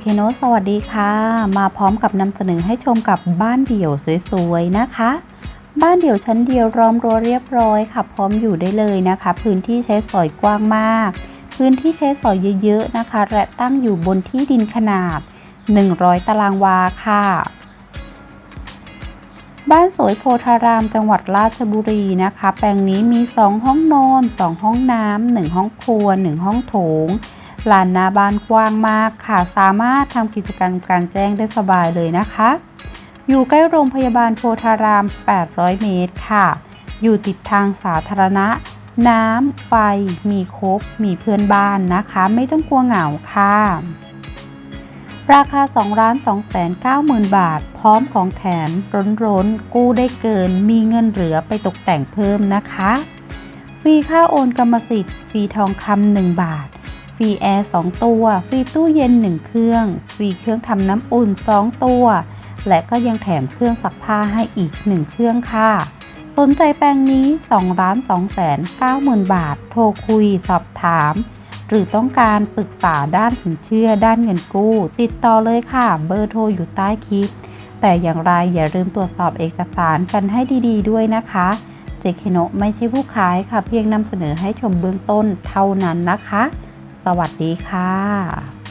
เคโนสวัสดีค่ะ มาพร้อมกับนำเสนอให้ชมกับบ้านเดี่ยวสวยๆนะคะ บ้านเดี่ยวชั้นเดียวร้อมรั้วเรียบร้อยค่ะพร้อมอยู่ได้เลยนะคะ พื้นที่ใช้สอยกว้างมาก พื้นที่ใช้สอยเยอะๆนะคะ และตั้งอยู่บนที่ดินขนาด 100 ตารางวาค่ะ บ้านสวยโพธารามจังหวัดราชบุรีนะคะ แปลงนี้มี 2 ห้องนอน 2 ห้องน้ำ1ห้องครัว 1 ห้องโถง ลานหน้าบ้านกว้างมากค่ะ สามารถทำกิจกรรมกลางแจ้งได้สบายเลยนะคะ อยู่ใกล้โรงพยาบาลโพธาราม 800 เมตรค่ะ อยู่ติดทางสาธารณะ น้ำ ไฟ มีครบ มีเพื่อนบ้านนะคะ ไม่ต้องกลัวเหงาค่ะ ราคา2ล้าน2แสน9หมื่นบาท พร้อมของแถมร้นร้นๆกู้ได้เกิน มีเงินเหลือไปตกแต่งเพิ่มนะคะ ฟรีค่าโอนกรรมสิทธิ์ ฟรีทองคำ1บาท ฟรีแอร์2ตัว ฟรีตู้เย็น 1 เครื่อง ฟรีเครื่องทำน้ำอุ่น 2 ตัว และก็ยังแถมเครื่องซักผ้าให้อีก 1 เครื่องค่ะ สนใจแปลงนี้2ล้าน2แสน9หมื่นบาท โทรคุยสอบถาม หรือต้องการปรึกษาด้านสินเชื่อด้านเงินกู้ ติดต่อเลยค่ะ เบอร์โทรอยู่ใต้คลิป แต่อย่างไรอย่าลืมตรวจสอบเอกสารกันให้ดี ๆด้วยนะคะเจคโนไม่ใช่ผู้ขายค่ะ เพียงนำเสนอให้ชมเบื้องต้นเท่านั้นนะคะ สวัสดีค่ะ